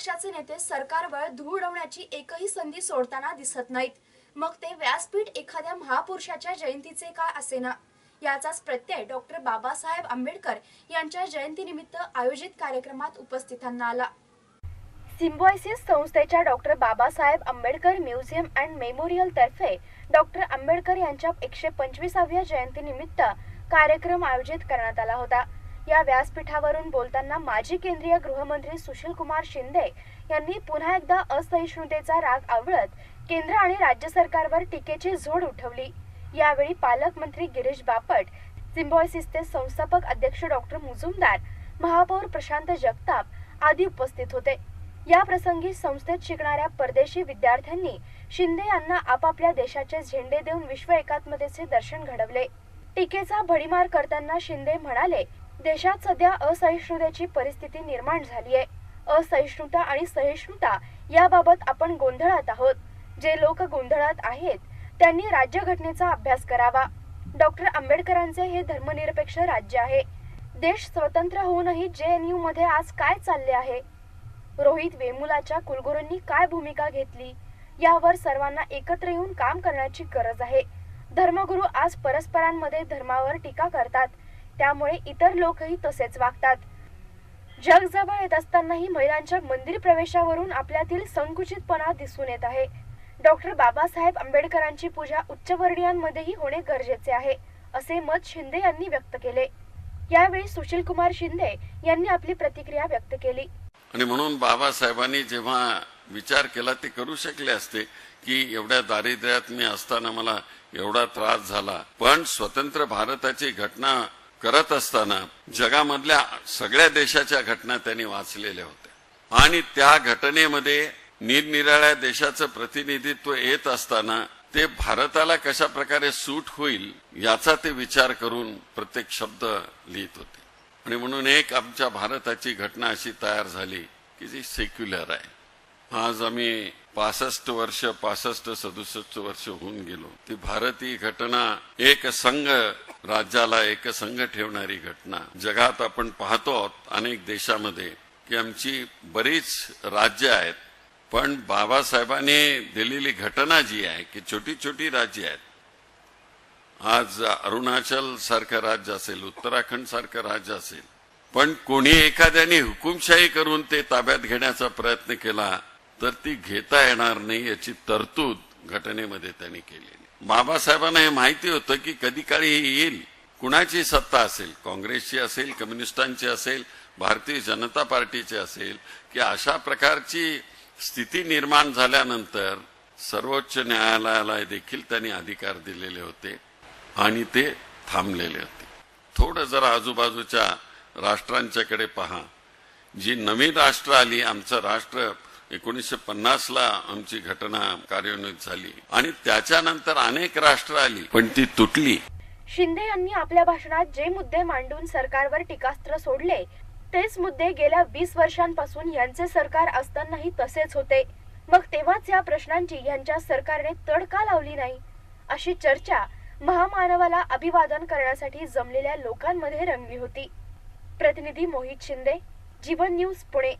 पक्षाचे नेते सरकारवर धूळ उडवण्याची एकही संधी सोडताना दिसत नाहीत. मग ते व्यासपीठ एखाद्या महापुरुषाच्या जयंतीचे का असेना याचाच प्रत्यय डॉक्टर बाबासाहेब आंबेडकर यांच्या जयंतीनिमित्त आयोजित कार्यक्रमात उपस्थितांना आला. सिम्बॉयसिस संस्थेच्या doctor Babasaheb Ambedkar museum and memorial तर्फे डॉक्टर आंबेडकर यांच्या एकशे पंचवीसाव्या जयंतीनिमित्त कार्यक्रम आयोजित करण्यात आला होता. या व्यासपीठावरून बोलताना माजी केंद्रीय गृहमंत्री सुशील कुमार शिंदे यांनी पुन्हा एकदा असहिष्णुतेचा राग आवळत केंद्र आणि राज्य सरकारवर टीकेची झोड उठवली. यावेळी पालकमंत्री गिरीश बापट सिम्बॉयसिसचे संस्थापक अध्यक्ष डॉक्टर मुजुमदार महापौर प्रशांत जगताप आदी उपस्थित होते. या प्रसंगी संस्थेत शिकणाऱ्या परदेशी विद्यार्थ्यांनी शिंदे यांना आपापल्या देशाचे झेंडे देऊन विश्व एकात्मतेचे दर्शन घडवले. टीकेचा भडीमार करताना शिंदे म्हणाले देशात सध्या असहिष्णुतेची परिस्थिती निर्माण झाली आहे. असहिष्णुता आणि सहिष्णुता याबाबत आपण गोंधळात आहोत. जे लोक गोंधळात आहेत त्यांनी राज्यघटनेचा अभ्यास करावा. डॉक्टर आंबेडकरांचे हे धर्मनिरपेक्ष राज्य आहे. देश स्वतंत्र होऊनही जे एन यू मध्ये आज काय चालले आहे? रोहित वेमुलाच्या कुलगुरूंनी काय भूमिका घेतली? यावर सर्वांना एकत्र येऊन काम करण्याची गरज आहे. धर्मगुरू आज परस्परांमध्ये धर्मावर टीका करतात. त्यामुळे इतर लोकही तसेच वागतात. जग जवळ येत असतानाही महिलांच्या मंदिर प्रवेशावरून आपल्यातील संकुचितपणा दिसून येत आहे. डॉक्टर बाबासाहेब आंबेडकरांची पूजा उच्चवर्णीयांमध्येही होणे गरजेचे आहे असे मत शिंदे यांनी व्यक्त केले. यावेळी सुशील कुमार शिंदे यांनी आपली प्रतिक्रिया व्यक्त केली. आणि म्हणून बाबासाहेबांनी जेव्हा विचार केला ते करू शकले असते की एवढ्या दारिद्र्यात मी असताना मला एवढा त्रास झाला. पण स्वतंत्र भारताची घटना करत असताना जगामधल्या सगळ्या देशाच्या घटना त्यांनी वाचलेल्या होत्या. आणि त्या घटनेमध्ये निरनिराळ्या देशाचं प्रतिनिधित्व येत असताना ते भारताला कशा प्रकारे सूट होईल याचा ते विचार करून प्रत्येक शब्द लिहित होते. आणि म्हणून एक आमच्या भारताची घटना अशी तयार झाली की जी सेक्युलर आहे. आज आम्ही पासष्ट वर्ष पासष्ट सदुसष्ट वर्ष होऊन गेलो. ती भारतीय घटना एक संघ राज्याला एकसंघ ठेवणारी घटना. जगात आपण पाहतो आहोत अनेक देशामध्ये की आमची बरीच राज्य आहेत पण बाबासाहेबांनी दिलेली घटना जी आहे की छोटी छोटी राज्य आहेत. आज अरुणाचल सारखं राज्य असेल उत्तराखंड सारखं राज्य असेल पण कोणी एखाद्याने हुकुमशाही करून ते ताब्यात घेण्याचा प्रयत्न केला तर ती घेता येणार नाही याची तरतूद घटनेमध्ये त्यांनी केली बाबासाहेबांना हे माहिती होतं की कधी काळी हे येईल. कुणाची सत्ता असेल? काँग्रेसची असेल? कम्युनिस्टांची असेल? भारतीय जनता पार्टीची असेल? की अशा प्रकारची स्थिती निर्माण झाल्यानंतर सर्वोच्च न्यायालयाला देखील त्यांनी अधिकार दिलेले होते आणि ते थांबलेले होते. थोडं जरा आजूबाजूच्या राष्ट्रांच्याकडे पहा. जी नवीन राष्ट्र आली आमचं राष्ट्र एकोणीसशे पन्नास ला आमची घटना कार्यान्वित झाली. आणि त्याच्यानंतर अनेक राष्ट्र आली पण ती तुटली. शिंदे यांनी आपल्या भाषणात जे मुद्दे मांडून सरकारवर टीकास्त्र सोडले तेच मुद्दे गेल्या वीस वर्षांपासून यांचे सरकार असतानाही तसेच होते. मग तेव्हाच या प्रश्नांची यांच्या सरकारने तड का लावली नाही? अशी चर्चा महामानवाला अभिवादन करण्यासाठी जमलेल्या लोकांमध्ये रंगली होती. प्रतिनिधी मोहित शिंदे जीवन न्यूज पुणे.